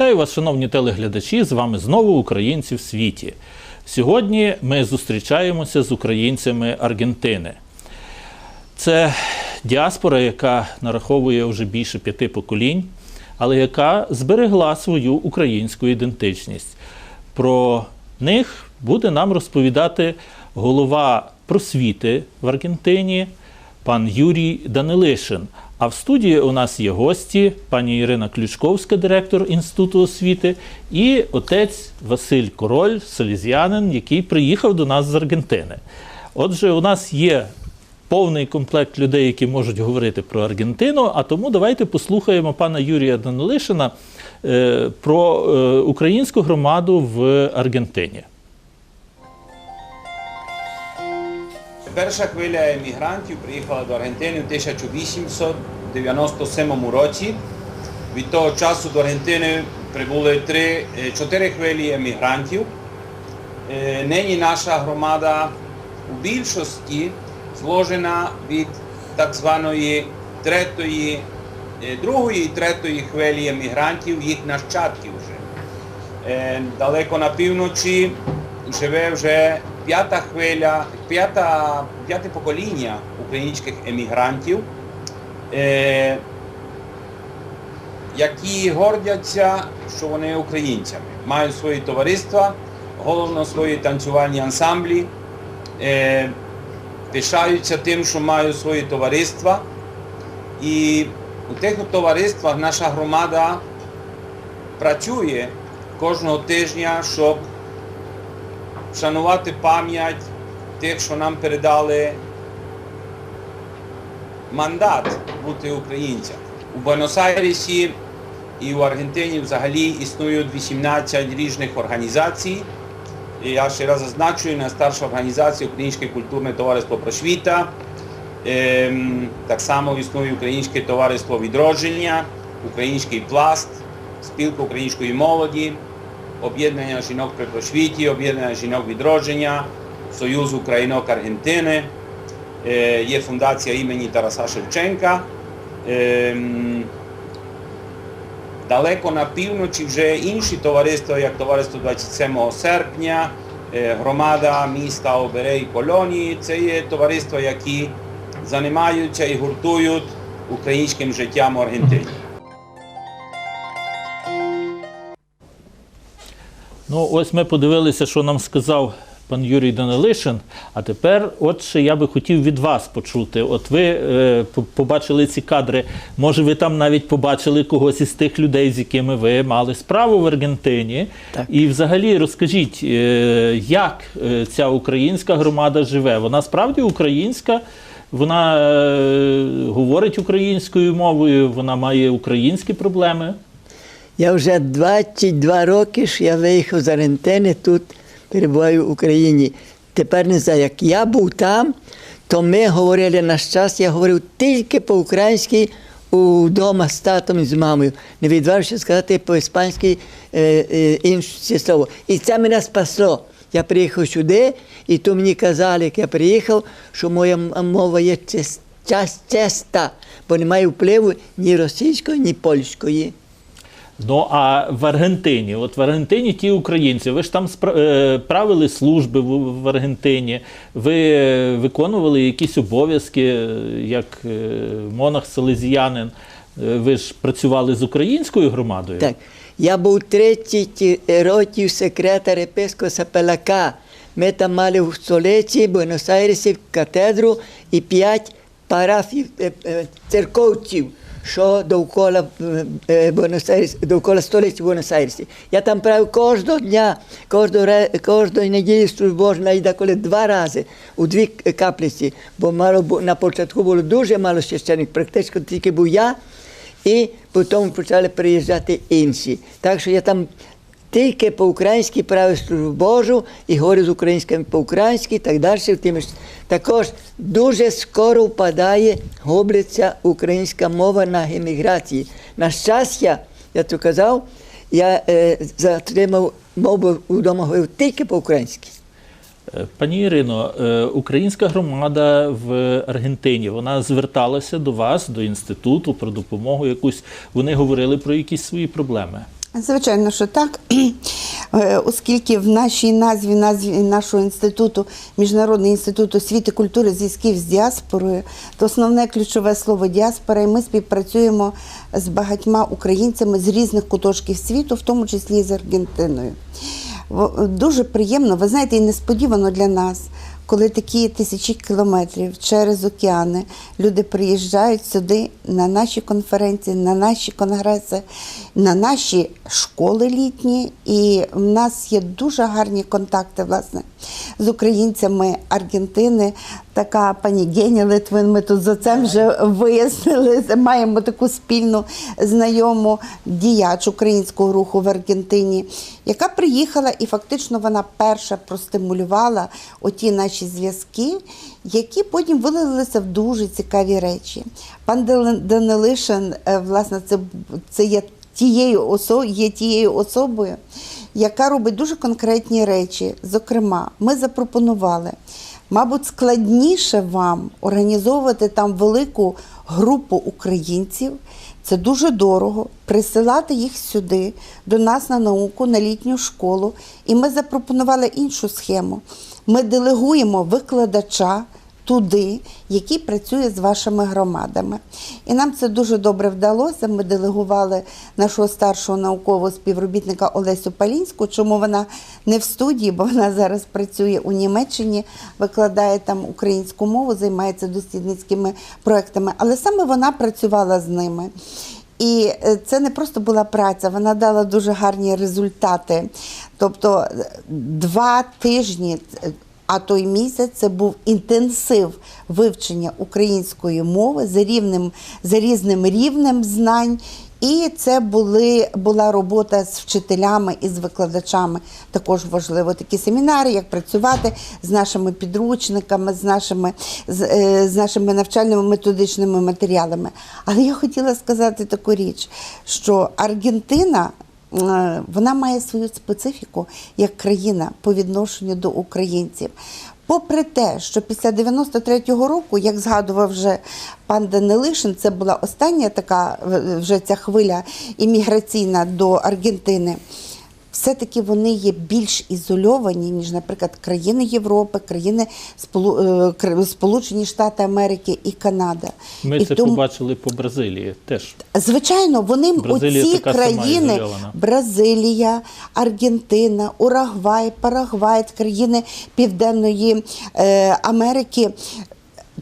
Вітаю вас, шановні телеглядачі! З вами знову українці в світі. Сьогодні ми зустрічаємося з українцями Аргентини. Це діаспора, яка нараховує вже більше п'яти поколінь, але яка зберегла свою українську ідентичність. Про них буде нам розповідати голова просвіти в Аргентині, пан Юрій Данилишин. А в студії у нас є гості, пані Ірина Ключковська, директор Інституту освіти, і отець Василь Король, селезіянин, який приїхав до нас з Аргентини. Отже, у нас є повний комплект людей, які можуть говорити про Аргентину. А тому давайте послухаємо пана Юрія Данилишина е, про е, українську громаду в Аргентині. Перша хвиля емігрантів приїхала до Аргентини в 1897 році. Від того часу до Аргентини прибули три, е, чотири хвилі емігрантів. Е, Нині наша громада у більшості зложена від так званої третої, е, другої і третої хвилі емігрантів, їх нащадків вже. Далеко на півночі живе вже п'ята хвиля, п'ята, п'яте покоління українських емігрантів, е, які гордяться, що вони українцями. Мають свої товариства, головно свої танцювальні ансамблі, е, пишаються тим, що мають свої товариства. І у тих товариствах наша громада працює кожного тижня, щоб вшанувати пам'ять тих, що нам передали мандат бути українцям. У Буенос-Айресі і в Аргентині взагалі існують 18 різних організацій. І я ще раз зазначую, найстарша організація Українське культурне товариство Просвіта. Ем, так само існує Українське товариство відродження, Український пласт, спілка української молоді, об'єднання жінок при просвіті, об'єднання жінок відродження, Союз Українок Аргентини, є фундація імені Тараса Шевченка. Далеко на півночі вже інші товариства, як товариство 27 серпня, громада міста Обере і Колонії. Це є товариства, які займаються і гуртують українським життям Аргентині. Ну, ось ми подивилися, що нам сказав пан Юрій Данилишин. А тепер, от ще я би хотів від вас почути. От ви е, побачили ці кадри. Може, ви там навіть побачили когось із тих людей, з якими ви мали справу в Аргентині. Так. І взагалі розкажіть, е, як е, ця українська громада живе? Вона справді українська. Вона е, говорить українською мовою, вона має українські проблеми. Я вже 22 роки ж я виїхав з Аргентини, тут перебуваю в Україні. Тепер не знаю, як я був там, то ми говорили на час, я говорив тільки по-українськи вдома з татом і з мамою, не відважився сказати по-іспанськи е, е, інше слово. І це мене спасло. Я приїхав сюди, і то мені казали, як я приїхав, що моя мова є чиста, бо немає впливу ні російської, ні польської. Ну а в Аргентині, от в Аргентині ті українці, ви ж там е, правили служби в, Аргентині, ви виконували якісь обов'язки, е, як е, монах-селезіянин. Е, Ви ж працювали з українською громадою? Так. Я був третій ті- років секретар епископа Пелака. Ми там мали в столиці, Буенос-Айресі, катедру і п'ять парафів, церковців, що довкола е, е, Буенос-Айрес- довкола столиці Буенос-Айресі. Я там правив кожного дня, кожного, кожної неділі службожна навіть деколи два рази у дві капліці, бо мало, на початку було дуже мало священих, практично тільки був я, і потім почали приїжджати інші. Так що я там тільки по-українськи правив службу Божу і говорю з українськими по-українськи і так далі. Тим Також дуже скоро впадає, гублиться українська мова на еміграції. На щастя, я то казав, я е, затримав мову вдома говорив тільки по-українськи. Е, Пані Ірино, е, українська громада в Аргентині вона зверталася до вас, до інституту про допомогу якусь. Вони говорили про якісь свої проблеми. Звичайно, що так, Е, оскільки в нашій назві, назві нашого інституту, Міжнародний інститут освіти, культури, зв'язків з діаспорою, то основне ключове слово діаспора, і ми співпрацюємо з багатьма українцями з різних куточків світу, в тому числі і з Аргентиною. Дуже приємно, ви знаєте, і несподівано для нас, коли такі тисячі кілометрів через океани люди приїжджають сюди на наші конференції, на наші конгреси, на наші школи літні. І в нас є дуже гарні контакти власне з українцями Аргентини. Така пані Геня Литвин. Ми тут з отцем вже вияснили. Маємо таку спільну знайому діяч українського руху в Аргентині, яка приїхала і фактично вона перша простимулювала оті наші зв'язки, які потім вилилися в дуже цікаві речі. Пан Данилишин, е, власне, це, це є тією осо, є тією особою, яка робить дуже конкретні речі. Зокрема, ми запропонували. Мабуть, складніше вам організовувати там велику групу українців. Це дуже дорого. Присилати їх сюди, до нас на науку, на літню школу. І ми запропонували іншу схему. Ми делегуємо викладача туди, який працює з вашими громадами. І нам це дуже добре вдалося. Ми делегували нашого старшого наукового співробітника Олесю Палінську. Чому вона не в студії, бо вона зараз працює у Німеччині, викладає там українську мову, займається дослідницькими проектами. Але саме вона працювала з ними. І е, це не просто була праця, вона дала дуже гарні результати. Тобто е, два тижні, е, а той місяць це був інтенсив вивчення української мови за рівнем, за різним рівнем знань. І це були, була робота з вчителями і з викладачами. Також важливо такі семінари, як працювати з нашими підручниками, з нашими, з, е, з нашими навчальними методичними матеріалами. Але я хотіла сказати таку річ, що Аргентина. е, Вона має свою специфіку як країна по відношенню до українців. Попри те, що після 93-го року, як згадував вже пан Данилишин, це була остання така вже ця хвиля імміграційна до Аргентини. Все-таки вони є більш ізольовані, ніж, наприклад, країни Європи, країни е, Сполучені Штати Америки і Канада. Ми і це побачили по Бразилії теж. Звичайно, вони Бразилія оці країни. Бразилія, Аргентина, Уругвай, Парагвай, країни Південної е, Америки.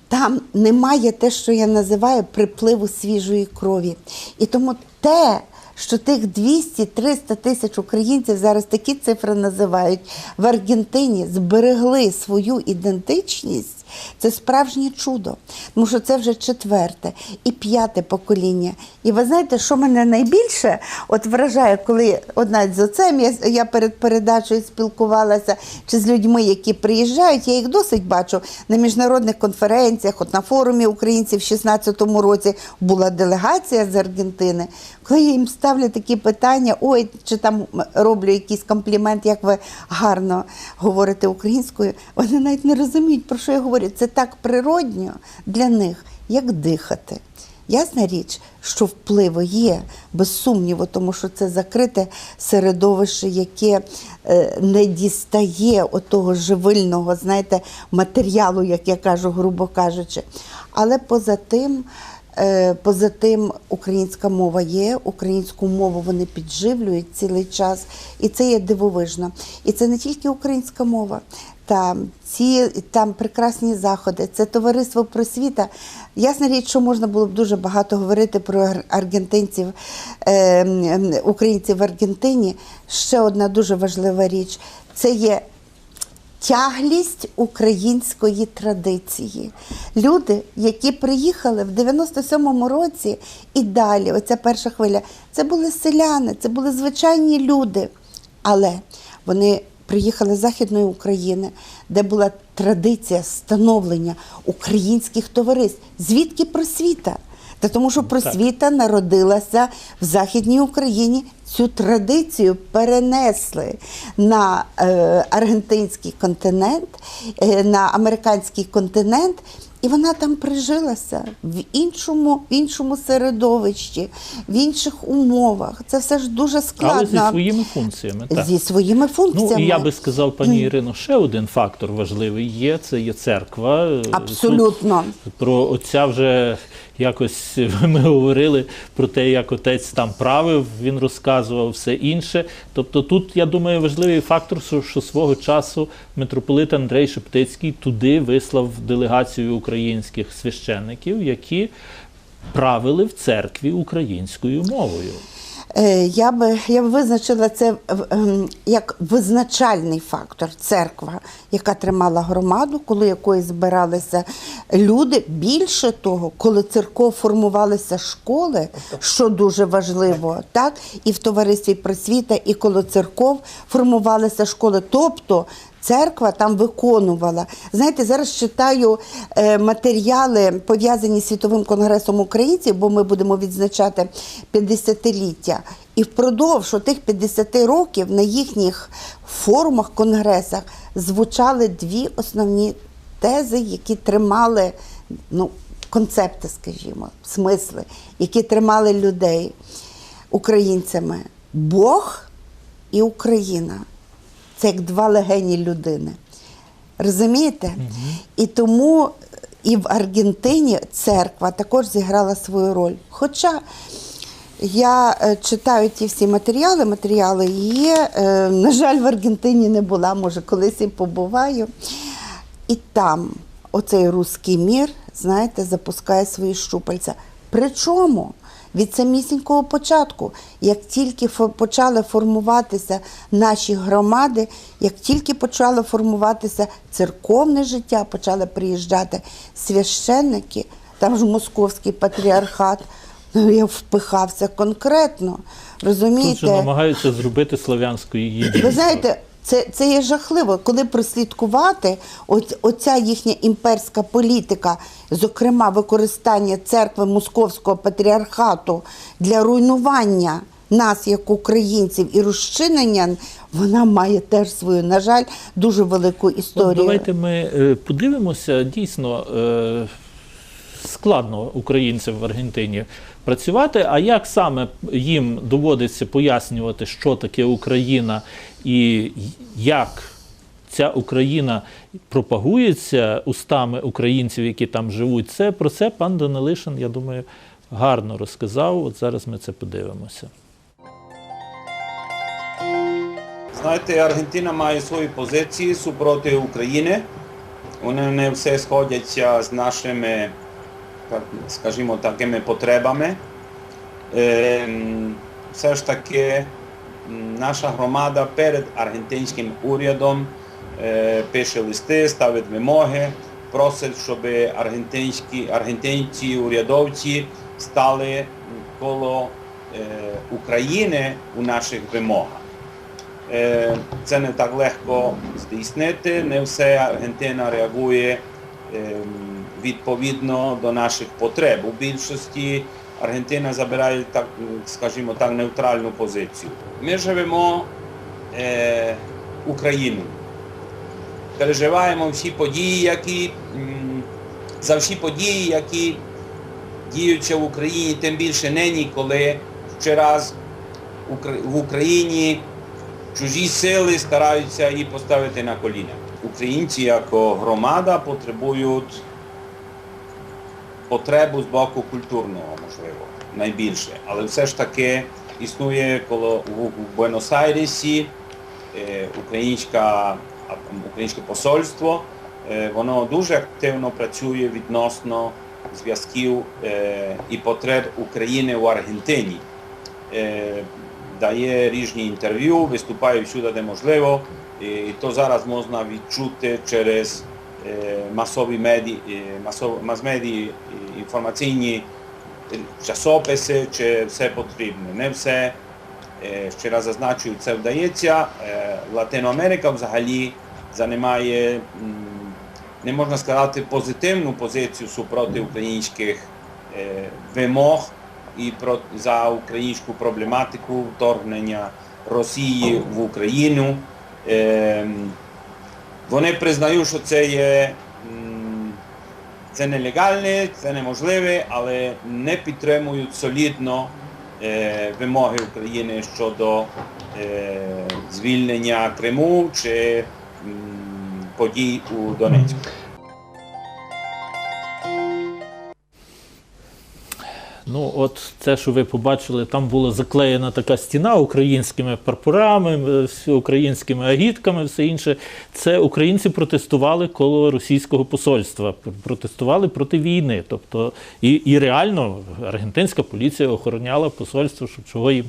Там немає те, що я називаю припливу свіжої крові. І тому те, що тих 200-300 тисяч українців зараз такі цифри називають в Аргентині, зберегли свою ідентичність. Це справжнє чудо, тому що це вже четверте і п'яте покоління. І ви знаєте, що мене найбільше от вражає, коли одна з отцем я, я перед передачею спілкувалася чи з людьми, які приїжджають, я їх досить бачу на міжнародних конференціях, от на форумі українців в 16-му році була делегація з Аргентини. Коли я їм ставлю такі питання, ой, чи там роблю якийсь комплімент, як ви гарно говорите українською, вони навіть не розуміють, про що я говорю. Це так природньо для них, як дихати. Ясна річ, що впливи є, без сумніву, тому що це закрите середовище, яке е, не дістає отого живильного, знаєте, матеріалу, як я кажу, грубо кажучи. Але поза тим, е, поза тим, українська мова є, українську мову вони підживлюють цілий час, і це є дивовижно. І це не тільки українська мова. Там ці там прекрасні заходи, це товариство просвіта. Ясна річ, що можна було б дуже багато говорити про аргентинців, е, українців в Аргентині. Ще одна дуже важлива річ це є тяглість української традиції. Люди, які приїхали в 97-му році і далі, оця перша хвиля, це були селяни, це були звичайні люди. Але вони приїхали з Західної України, де була традиція становлення українських товариств. Звідки просвіта? Та тому, що просвіта народилася в Західній Україні. Цю традицію перенесли на е, аргентинський континент, е, на американський континент. І вона там прижилася в іншому, в іншому середовищі, в інших умовах. Це все ж дуже складно. Але зі своїми функціями. Так. Зі своїми Ну функціями. і я би сказав, пані Ірино, ще один фактор важливий є. Це є церква. Е, Абсолютно. Тут про отця вже якось ми говорили про те, як отець там правив, він розказував все інше. Тобто тут, я думаю, важливий фактор, що, свого часу митрополит Андрей Шептицький туди вислав делегацію українських священників, які правили в церкві українською мовою. Е, Я би я б визначила це ем, як визначальний фактор церква, яка тримала громаду, коли якої збиралися люди. Більше того, коли церков формувалися школи, що дуже важливо, так і в товаристві просвіта, і коли церков формувалися школи. Тобто Церква там виконувала. Знаєте, зараз читаю е, матеріали, пов'язані з Світовим конгресом українців, бо ми будемо відзначати 50-ліття. І впродовж тих 50 років на їхніх форумах, конгресах звучали дві основні тези, які тримали ну, концепти, скажімо, смисли, які тримали людей українцями. Бог і Україна. Це як два легені людини. Розумієте? І тому і в Аргентині церква також зіграла свою роль. Хоча я е, читаю ті всі матеріали, матеріали є. Е, на жаль, в Аргентині не була, може, колись і побуваю. І там оцей руський мір, знаєте, запускає свої щупальця. Причому від самісінького початку, як тільки почали формуватися наші громади, як тільки почало формуватися церковне життя, почали приїжджати священники, там ж московський патріархат, ну, я впихався конкретно. Розумієте? Тут же намагаються зробити слов'янською єдність. Ви знаєте, це, це є жахливо, коли прослідкувати оць- оця їхня імперська політика, зокрема використання церкви Московського патріархату для руйнування нас як українців і розчинення, вона має теж свою, на жаль, дуже велику От історію. давайте ми е, подивимося. Дійсно е, складно українцям в Аргентині працювати. А як саме їм доводиться пояснювати, що таке Україна і як ця Україна пропагується устами українців, які там живуть? Це про це пан Данилишин, я думаю, гарно розказав. От зараз ми це подивимося. Знаєте, Аргентина має свої позиції супроти України. Вони не все сходяться з нашими, скажімо, такими потребами. Все ж таки наша громада перед аргентинським урядом пише листи, ставить вимоги, просить, щоб аргентинські, аргентинці, урядовці стали коло України у наших вимогах. Це не так легко здійснити. Не все Аргентина реагує відповідно до наших потреб. У більшості Аргентина забирає так, скажімо так, нейтральну позицію. Ми живемо е, Україну. Переживаємо всі події, які за всі події, які діються в Україні, тим більше нині, коли ще раз в Україні чужі сили стараються її поставити на коліна. Українці як громада потребують потребу з боку культурного, можливо, найбільше. Але все ж таки існує коло в, Буенос-Айресі е, українська, українське посольство. Е, воно дуже активно працює відносно зв'язків е, і потреб України в Аргентині. Дає різні інтерв'ю, виступає всюди, де можливо. І то зараз можна відчути через масові е, масов, мас-медії, е, інформаційні часописи, чи все потрібне. Не все, ще раз зазначую, це вдається. Латиноамерика взагалі займає, не можна сказати, позитивну позицію супроти українських вимог і за українську проблематику вторгнення Росії в Україну. Вони признають, що це є Це нелегальне, це неможливе, але не підтримують солідно е, вимоги України щодо е, звільнення Криму чи м, подій у Донецьку. Ну, от це, що ви побачили, там була заклеєна така стіна українськими прапорами, е, українськими агітками, все інше. Це українці протестували коло російського посольства, протестували проти війни. Тобто, і, і реально аргентинська поліція охороняла посольство, щоб чого їм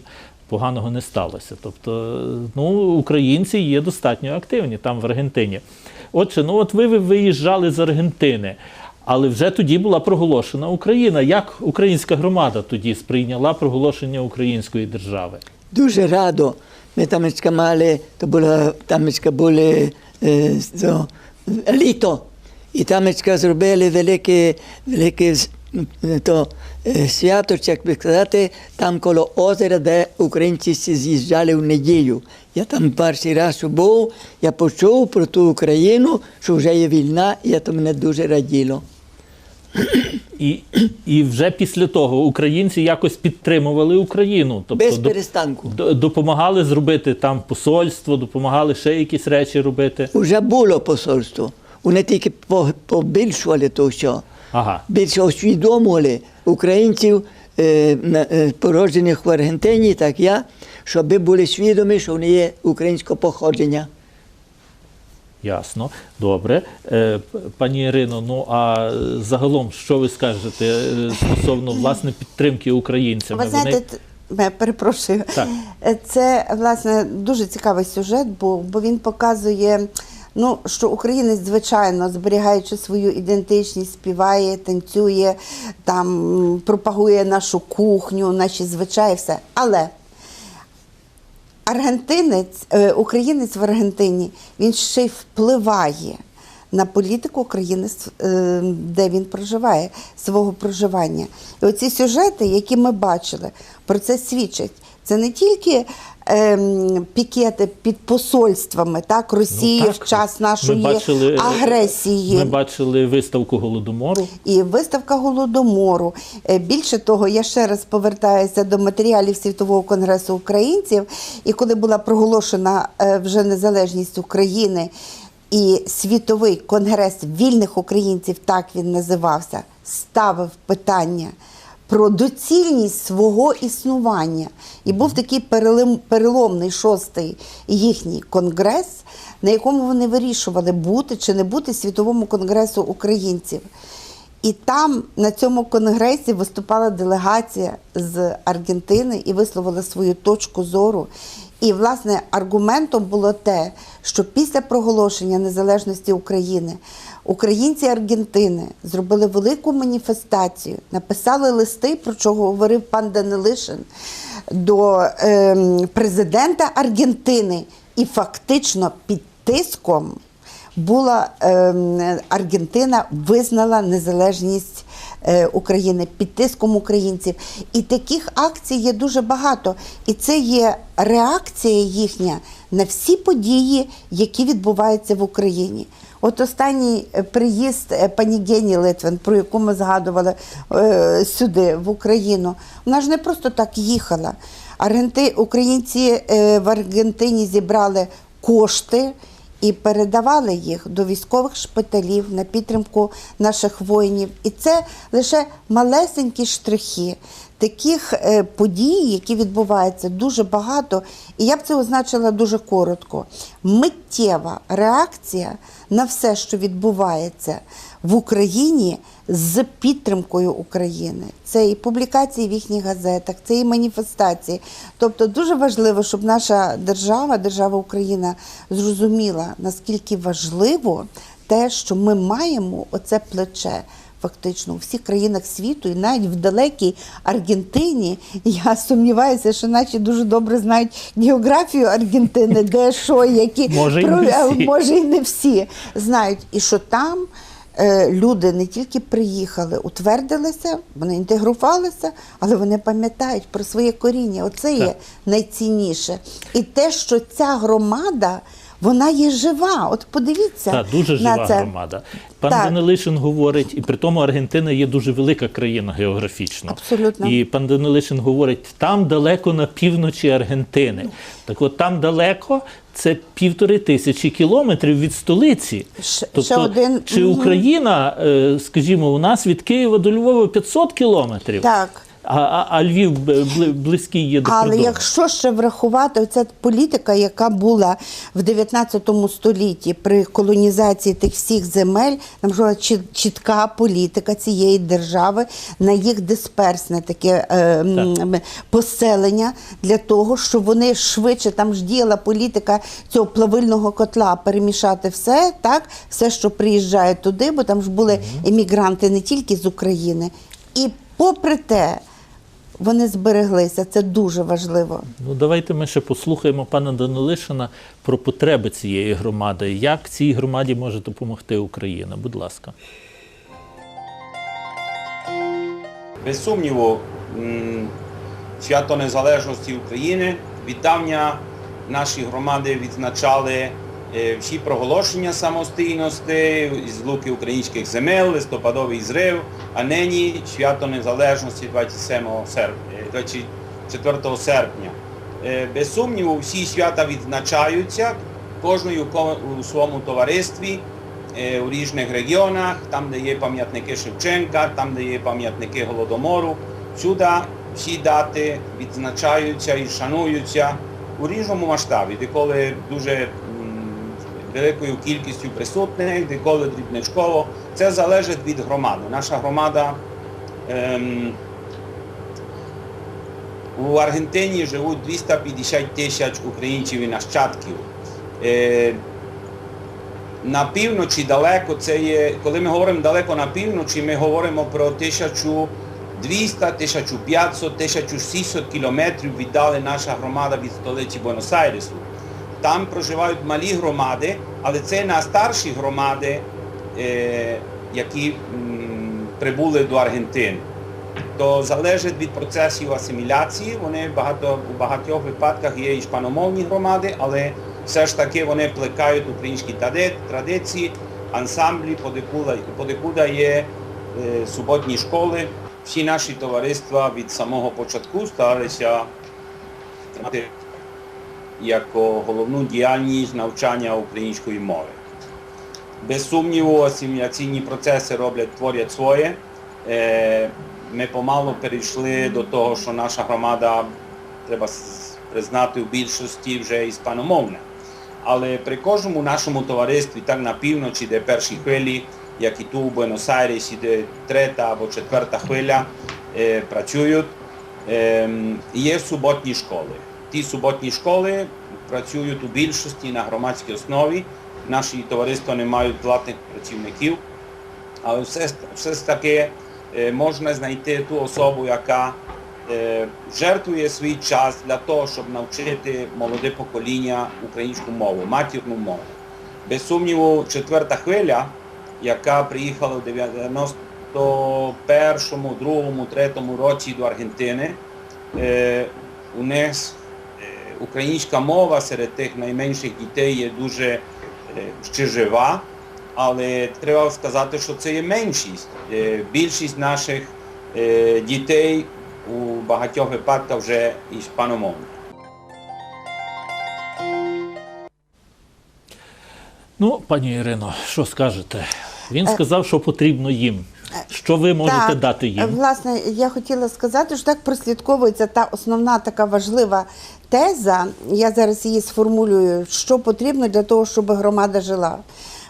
поганого не сталося. Тобто, ну, українці є достатньо активні там в Аргентині. Отже, ну от ви виїжджали з Аргентини. Але вже тоді була проголошена Україна. Як українська громада тоді сприйняла проголошення української держави? Дуже радо. Ми тамечка мали, то було, тамечка були е, то, літо. І тамечка зробили велике, велике то, свято, як би сказати, там коло озера, де українці з'їжджали в неділю. Я там перший раз був, я почув про ту Україну, що вже є війна, і це мене дуже раділо. І, і вже після того українці якось підтримували Україну. Тобто Без перестанку. допомагали зробити там посольство, допомагали ще якісь речі робити. Уже було посольство. Вони тільки по- побільшували то що. Ага. більше усвідомили українців, е, е, породжених в Аргентині, так я, щоб були свідомі, що вони є українського походження. Ясно, добре. Е, Пані Ірино, ну а загалом, що ви скажете е, стосовно власне підтримки українцями? Ви знаєте, я перепрошую. Так. Е, Це власне дуже цікавий сюжет, бо, бо він показує, ну, що українець, звичайно, зберігаючи свою ідентичність, співає, танцює, там пропагує нашу кухню, наші звичаї, все. Але аргентинець, е, українець в Аргентині, він ще й впливає на політику країни, е, де він проживає, свого проживання. І оці сюжети, які ми бачили, про це свідчать. Це не тільки ем, пікети під посольствами, так, Росії Ну, в час нашої ми бачили, е, агресії. Ми бачили виставку голодомору. І виставка голодомору. Е, Більше того, я ще раз повертаюся до матеріалів Світового конгресу українців. І коли була проголошена е, вже незалежність України і світовий конгрес вільних українців, так він називався, ставив питання. Про доцільність свого існування. І був такий перелом, переломний шостий їхній конгрес, на якому вони вирішували, бути чи не бути світовому конгресу українців. І там на цьому конгресі виступала делегація з Аргентини і висловила свою точку зору. І, власне, аргументом було те, що після проголошення незалежності України українці Аргентини зробили велику маніфестацію, написали листи, про що говорив пан Данилишин, до ем, президента Аргентини, і фактично під тиском була ем, Аргентина визнала незалежність е, України під тиском українців. І таких акцій є дуже багато. І це є реакція їхня на всі події, які відбуваються в Україні. От останній е, приїзд пані Гені Литвин, про яку ми згадували е, сюди, в Україну, вона ж не просто так їхала. Аргенти... Українці е, в Аргентині зібрали кошти і передавали їх до військових шпиталів на підтримку наших воїнів. І це лише малесенькі штрихи таких е, подій, які відбуваються дуже багато. І я б це означила дуже коротко. Миттєва реакція на все, що відбувається в Україні з підтримкою України. Це і публікації в їхніх газетах, це і маніфестації. Тобто дуже важливо, щоб наша держава, держава Україна, зрозуміла, наскільки важливо те, що ми маємо оце плече. Фактично у всіх країнах світу, і навіть в далекій Аргентині, я сумніваюся, що наші дуже добре знають географію Аргентини, де що, які Може, і не про- може і не всі знають, і що там е, люди не тільки приїхали, утвердилися, вони інтегрувалися, але вони пам'ятають про своє коріння. Оце є найцінніше. І те, що ця громада вона є жива. От подивіться Так, дуже на жива це. громада. Пан Так. Данилишин говорить, і при тому Аргентина є дуже велика країна географічно. Абсолютно. І пан Данилишин говорить, там далеко на півночі Аргентини. Так от там далеко це півтори тисячі кілометрів від столиці. Ще- ще один- чи Україна, е, скажімо, у нас від Києва до Львова 500 кілометрів, Так. А, а, а Львів близький є до Але кордону. якщо ще врахувати оця політика, яка була в 19 столітті при колонізації тих всіх земель, там була чітка політика цієї держави на їх дисперсне таке е, поселення для того, щоб вони швидше там ж діяла політика цього плавильного котла перемішати все, так, все, що приїжджає туди, бо там ж були емігранти не тільки з України. І попри те, вони збереглися. Це дуже важливо. Ну, давайте ми ще послухаємо пана Данилишина про потреби цієї громади. Як цій громаді може допомогти Україна? Будь ласка. Без сумніву, свято Незалежності України віддавна наші громади відзначали всі проголошення самостійності, злуки українських земель, листопадовий зрив, а нині свято Незалежності 27 серпня, 24 серпня. Е, Без сумніву, всі свята відзначаються, кожною у своєму товаристві, е, у різних регіонах, там, де є пам'ятники Шевченка, там, де є пам'ятники Голодомору. Всюди всі дати відзначаються і шануються у різному масштабі, деколи дуже великою кількістю присутних, деколи дрібничково. Це залежить від громади. Наша громада ем, у Аргентині живуть 250 тисяч українців і нащадків. Е, на півночі далеко це є, коли ми говоримо далеко на півночі, ми говоримо про 1200, 1500, 1600 кілометрів віддали наша громада від столиці Буенос-Айресу. Там проживають малі громади, але це на старші громади, е, які прибули до Аргентини. То залежить від процесів асиміляції. Вони багато у багатьох випадках є іспаномовні громади, але все ж таки вони плекають українські традиції, ансамблі, подекуда, подекуда є е, суботні школи. Всі наші товариства від самого початку старалися як головну діяльність навчання української мови. Без сумніву, асиміляційні процеси роблять, творять своє. Е, Ми помалу перейшли до того, що наша громада, треба признати, в більшості вже іспаномовна. Але при кожному нашому товаристві, так на півночі, де перші хвилі, як і тут у Буенос-Айресі, де третя або четверта хвиля е, працюють, е, є суботні школи. Ті суботні школи працюють у більшості на громадській основі. Наші товариства не мають платних працівників, але все, все ж таки е, можна знайти ту особу, яка е, жертвує свій час для того, щоб навчити молоде покоління українську мову, матірну мову. Без сумніву, четверта хвиля, яка приїхала в 91-му, 2-му, 3-му році до Аргентини, е, у них українська мова серед тих найменших дітей є дуже е, ще жива, але треба сказати, що це є меншість. Е, Більшість наших е, дітей у багатьох випадках вже іспаномовні. Ну, пані Ірино, що скажете? Він сказав, що потрібно їм. Що ви можете дати е, їм? Власне, я хотіла сказати, що так прослідковується та основна така важлива теза. Я зараз її сформулюю, що потрібно для того, щоб громада жила.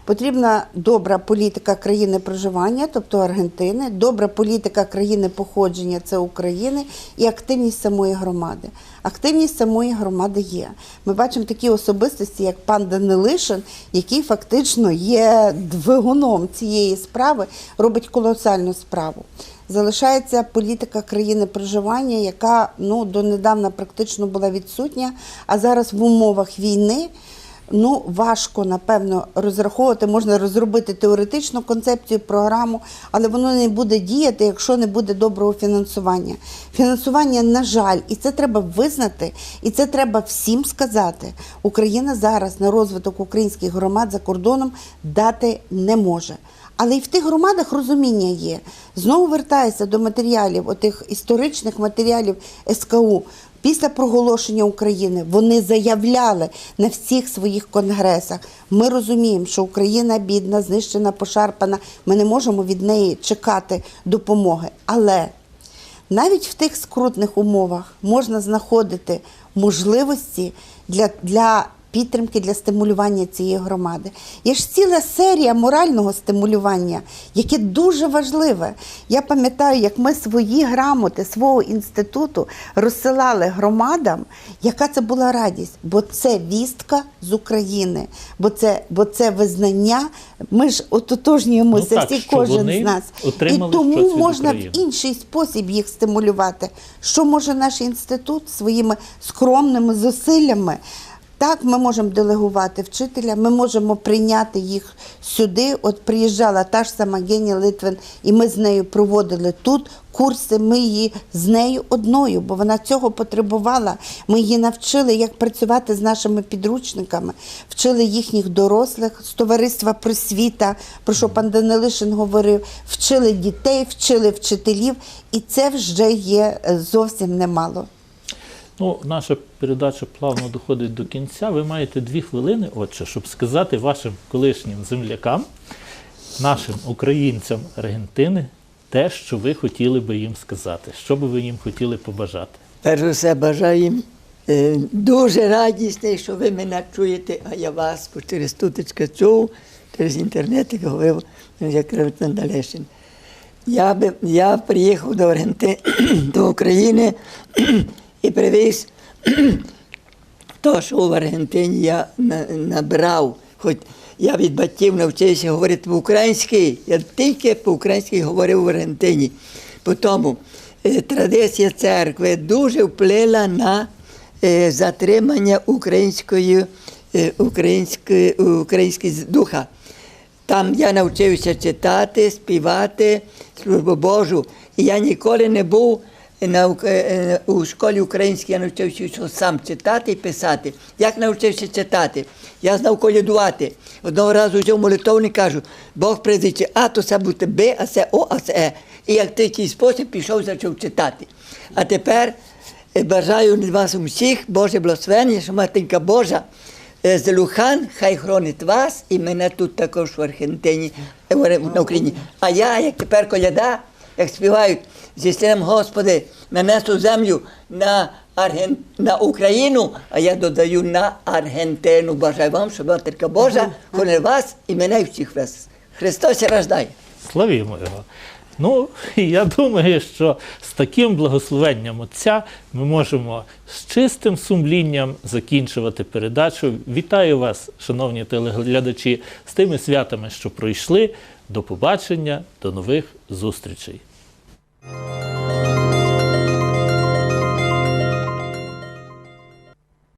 Потрібна добра політика країни проживання, тобто Аргентини, добра політика країни походження це України і активність самої громади. Активність самої громади є. Ми бачимо такі особистості, як пан Данилишин, який фактично є двигуном цієї справи, робить колосальну справу. Залишається політика країни проживання, яка ну донедавна практично була відсутня, а зараз в умовах війни Ну, важко, напевно, розраховувати. Можна розробити теоретичну концепцію, програму, але воно не буде діяти, якщо не буде доброго фінансування. Фінансування, на жаль, і це треба визнати, і це треба всім сказати. Україна зараз на розвиток українських громад за кордоном дати не може. Але і в тих громадах розуміння є. Знову вертаюся до матеріалів, отих історичних матеріалів СКУ. Після проголошення України вони заявляли на всіх своїх конгресах. Ми розуміємо, що Україна бідна, знищена, пошарпана. Ми не можемо від неї чекати допомоги. Але навіть в тих скрутних умовах можна знаходити можливості для, для підтримки, для стимулювання цієї громади. Є ж ціла серія морального стимулювання, яке дуже важливе. Я пам'ятаю, як ми свої грамоти свого інституту розсилали громадам, яка це була радість, бо це вістка з України, бо це, бо це визнання. Ми ж ототожнюємося Ну так, всі, кожен з нас. І тому можна в інший спосіб їх стимулювати. Що може наш інститут своїми скромними зусиллями? Так, ми можемо делегувати вчителя, ми можемо прийняти їх сюди. От приїжджала та ж сама Гені Литвин, і ми з нею проводили тут курси. Ми її з нею одною, бо вона цього потребувала. Ми її навчили, як працювати з нашими підручниками, вчили їхніх дорослих з товариства просвіта, про що пан Данилишин говорив, вчили дітей, вчили вчителів, і це вже є е, зовсім немало. Ну, наша передача плавно доходить до кінця. Ви маєте дві хвилини, отже, щоб сказати вашим колишнім землякам, нашим українцям Аргентини, те, що ви хотіли би їм сказати, що би ви їм хотіли побажати. Перш за все бажаю їм е, дуже радісний, що ви мене чуєте, а я вас через тутечка чув, через інтернет як говорив, як Ревтан Я, я приїхав до Аргентини, до України і привіз то, що в Аргентині я набрав. Хоч я від батьків навчився говорити по-українськи, я тільки по-українськи говорив в Аргентині. Тому е, традиція церкви дуже вплила на е, затримання української, е, української, української духа. Там я навчився читати, співати службу Божу. І я ніколи не був на, е, у школі українській, я навчився що сам читати і писати. Як навчився читати? Я знав колядувати. Одного разу взяв молитовник, кажу, Бог призиче, а то це буде Б, а це О, а це Е. І як такий спосіб пішов, почав читати. А тепер е, бажаю вас усіх, Боже благословення, що матінка Божа. Е, З Лухан хай хронить вас і мене тут також в Аргентині, е, на Україні. А я, як тепер коляда, як співають зі слем Господи, нанесу землю на, Арген... на Україну, а я додаю на Аргентину. Бажаю вам, щоб Матерка Божа хронить вас і мене і всіх вас. Христос рождає. Славімо його. Ну, я думаю, що з таким благословенням Отця ми можемо з чистим сумлінням закінчувати передачу. Вітаю вас, шановні телеглядачі, з тими святами, що пройшли. До побачення, до нових зустрічей. you